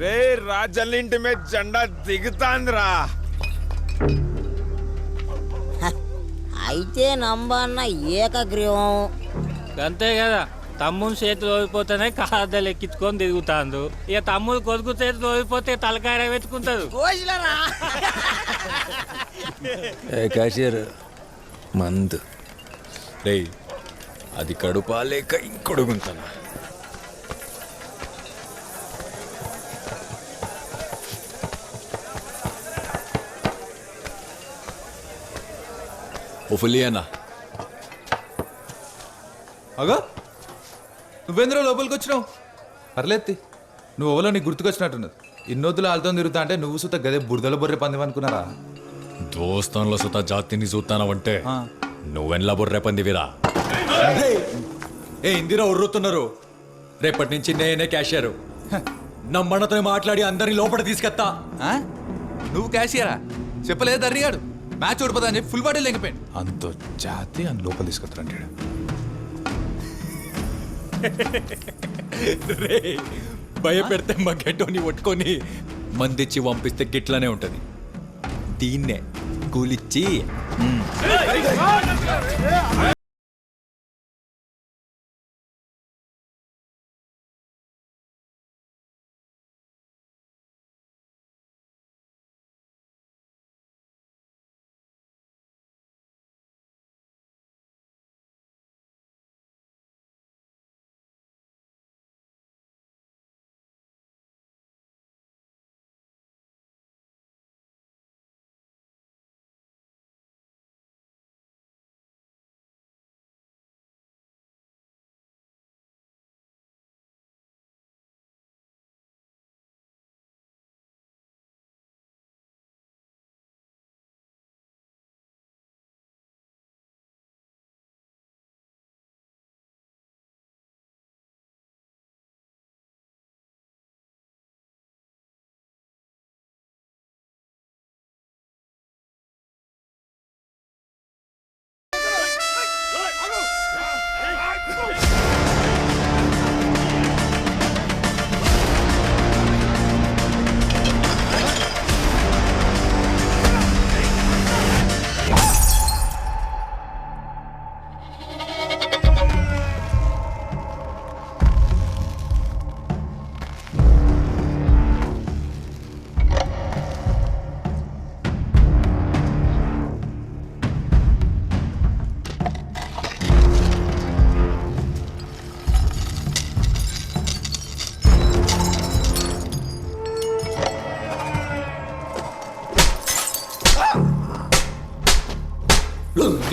రే రాజల్లింటి మీద జెండా దిగుతాందిరా. అయితే నంబన్న ఏకగ్రీవం. అంతే కదా తమ్ముని చేతులు ఓడిపోతేనే కాదలు ఎక్కించుకొని తిరుగుతాండు ఇక తమ్ముడు కొడుకు చేతులు ఓడిపోతే తలకాయ పెట్టుకుంటాడు ఏ క్యాషియర్ మంద్. రే అది కడుపా లేక ఇంకొడుగుంటానా? అన్న అగో నువ్వేంద్ర లోపలికి వచ్చినావు? పర్లేదు నువ్వు ఓవలో నీకు గుర్తుకొచ్చినట్టున్నది. ఇన్నొద్దులు వాళ్ళతో తిరుగుతా అంటే నువ్వు సుత గదే బురదల బొర్రె పంది అనుకున్నారా? దోస్తాన్లో సుత జాతిని చూస్తానవంటే నువ్వెన్లా బుర్రే పందివిరా? ఏ ఇందిరా ఉర్రుతున్నారు? రేపటి నుంచి నేనే క్యాషియర్. నమ్మన్నతో మాట్లాడి అందరిని లోపల తీసుకెత్తా? నువ్వు క్యాషియరా? చెప్పలేదు దర్రిగాడు? మ్యాచ్ ఓడిపోతా అని ఫుల్ బాడీ లేకపోయాడు అంత జాతి అని లోపల తీసుకొస్తారంటాడు రే భయపెడితే మా గడ్డోని పట్టుకొని మందిచ్చి పంపిస్తే గిట్లనే ఉంటది దీన్నే కూలిచ్చి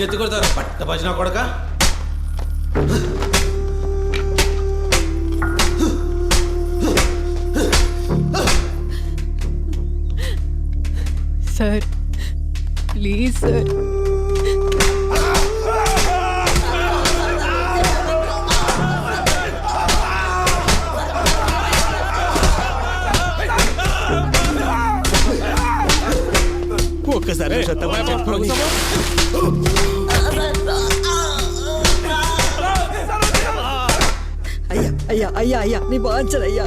ఎత్తు కొడతారు పట్ట భజన కొడక సార్ ప్లీజ్ సార్ ఒక్కసారి అయ్యా అయ్యా అయ్యా అయ్యా నీ బాంచరు అయ్యా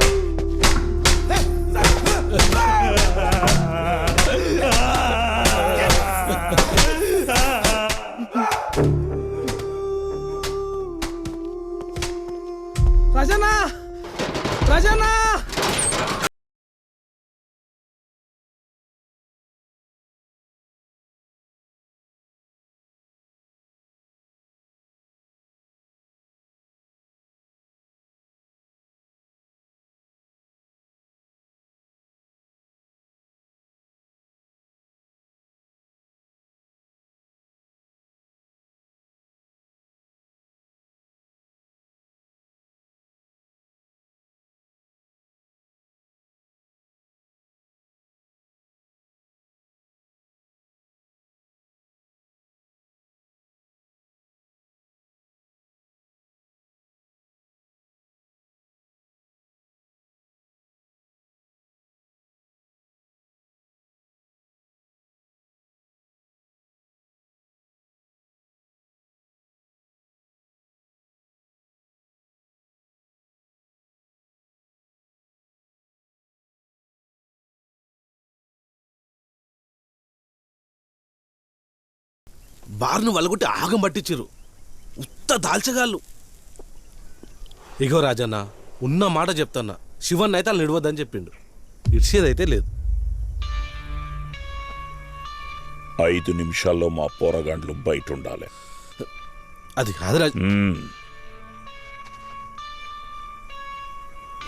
బార్ను వలగొట్టి ఆగం పట్టించారు. ఉత్త దాల్చగాళ్ళు. ఇగో రాజన్న ఉన్న మాట చెప్తున్నా. శివన్ అయితే వాళ్ళు నిడవద్దని చెప్పిండు. ఇడిచేదైతే లేదు. ఐదు నిమిషాల్లో మా పోరగాండ్లు బయట ఉండాలి అది కాదు రాజ మ్మ్.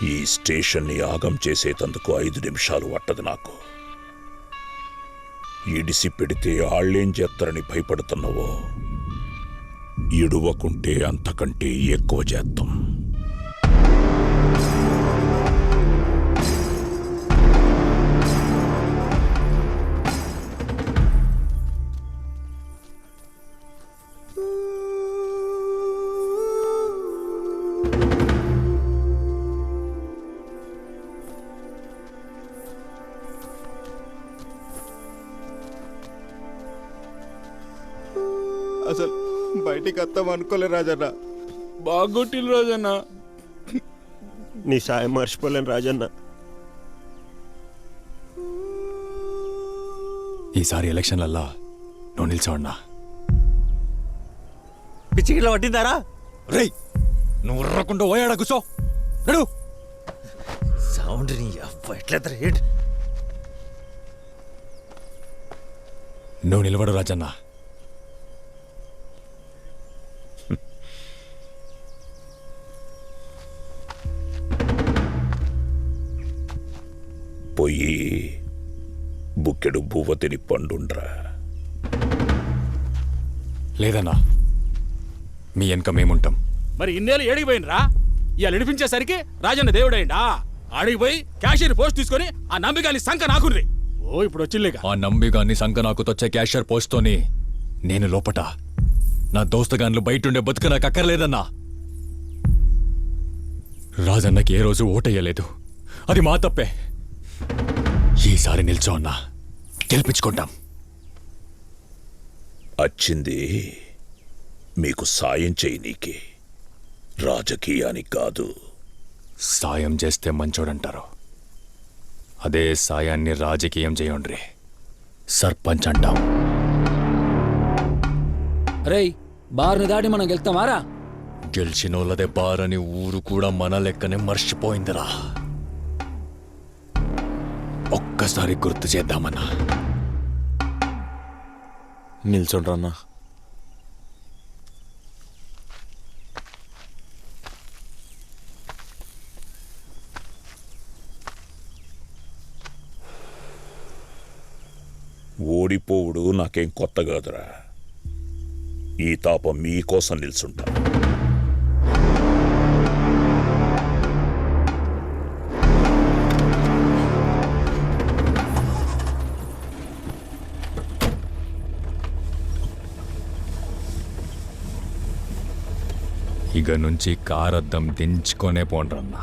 ఈ స్టేషన్ని ఆగం చేసేటందుకు ఐదు నిమిషాలు పట్టదు నాకు. ఇడిసి పెడితే ఆళ్ళేం చేస్తారని భయపడుతున్నావో? ఇడువకుంటే అంతకంటే ఎక్కువ చేస్తాం బయటికి వస్తాం అనుకోలే రాజన్న. బాగొట్టిల్ రోజన్న. నీ సాయం మర్చిపోలేను రాజన్న. ఈసారి ఎలక్షన్లల్లా నువ్వు నిల్చోన్నా పిచ్చిగిట్ల పట్టిందారా? రేయ్ నువ్వు రకుండా పోయాడా కూర్చో. నడు. సౌండ్ నీ ఎట్లా రేట్ నువ్వు నిలబడు రాజన్న. పోయి బుక్కెడు బువ్వ తిని పండుండ్రా. లేదన్నా మీ వెనక మేముంటాం. మరి ఇన్నేళ్ళు ఏడిగిపోయినరా? ఇవాళ నడిపించేసరికి రాజన్న దేవుడైండా? ఆడిగిపోయి క్యాషియర్ పోస్ట్ తీసుకొని ఆ నమ్మికాని సంఖ నాకుర్రి ఓ ఇప్పుడు వచ్చిల్లేక ఆ నంబిగాన్ని సంక నాకు తొచ్చే క్యాషియర్ పోస్ట్తోని నేను లోపట. నా దోస్తగాన్లు బయటుండే బతుకు నాకు అక్కర్లేదన్నా. రాజన్నకి ఏ రోజు ఓటేయలేదు. అది మా తప్పే. ఈసారి నిల్చో అన్నా. గెలిపించుకుంటాం. వచ్చింది మీకు సాయం చేయనీకి రాజకీయానికి కాదు. సాయం చేస్తే మంచోడంటారు. అదే సాయాన్ని రాజకీయం చేయండి సర్పంచ్ అంటాం. రేయ్ బార్ని దాటి మనం వెళ్తామారా గెలిచినోళ్ళదే బారని ఊరు కూడా మన లెక్కనే మర్చిపోయిందిరా. ఒక్కసారి గుర్తు చేద్దామన్నా. నిల్చుండ్రన్నా ఓడిపోవుడు నాకేం కొత్త కాదురా. ఈ తాప మీకోసం నిల్చుంటా ఇక నుంచి కారద్దం దించుకొనే పోండ్రన్నా.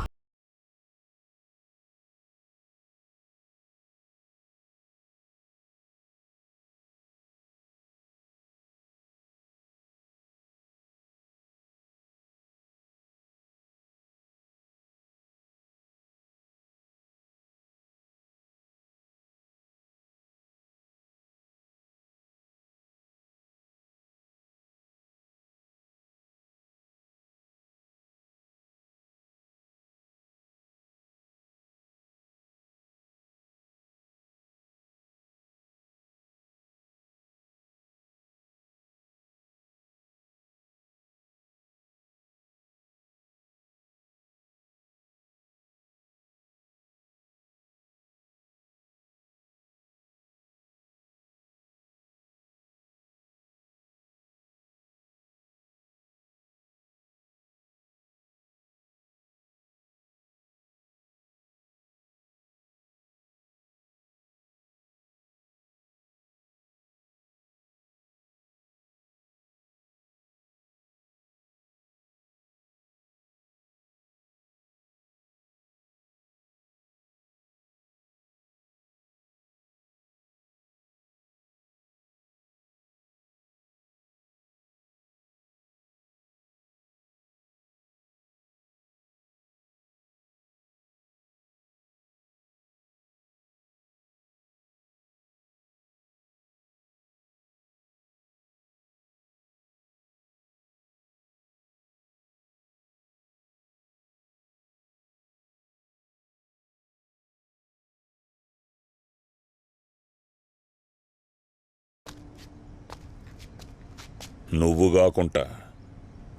నువ్వు కాకుండా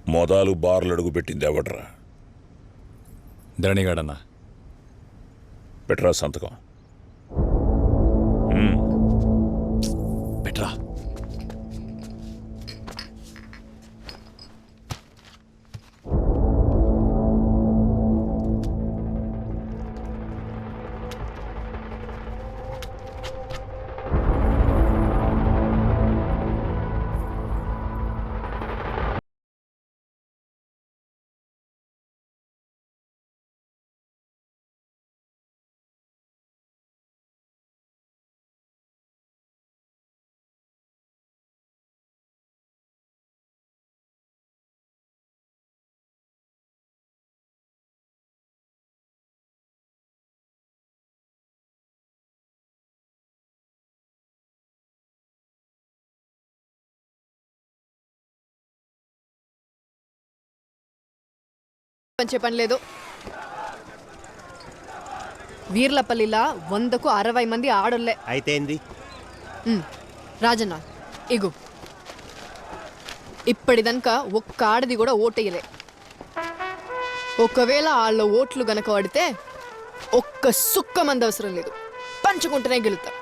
మొదలు బార్లు అడుగు పెట్టింది ఎవడ్రా? ధరణిగాడన్నా. పెట్రా సంతకం? పంచే పని లేదు. వీర్లపల్లిలా వందకు అరవై మంది ఆడోళ్ళే. అయితే ఏంది? ఉమ్, రాజన్న ఇగు. ఇప్పటిదనక ఒక్క ఆడది కూడా ఓటేయలే ఒకవేళ వాళ్ళ ఓట్లు గనక పడితే ఒక్క సుక్క మంది అవసరం లేదు. పంచుకుంటూనే గెలుతా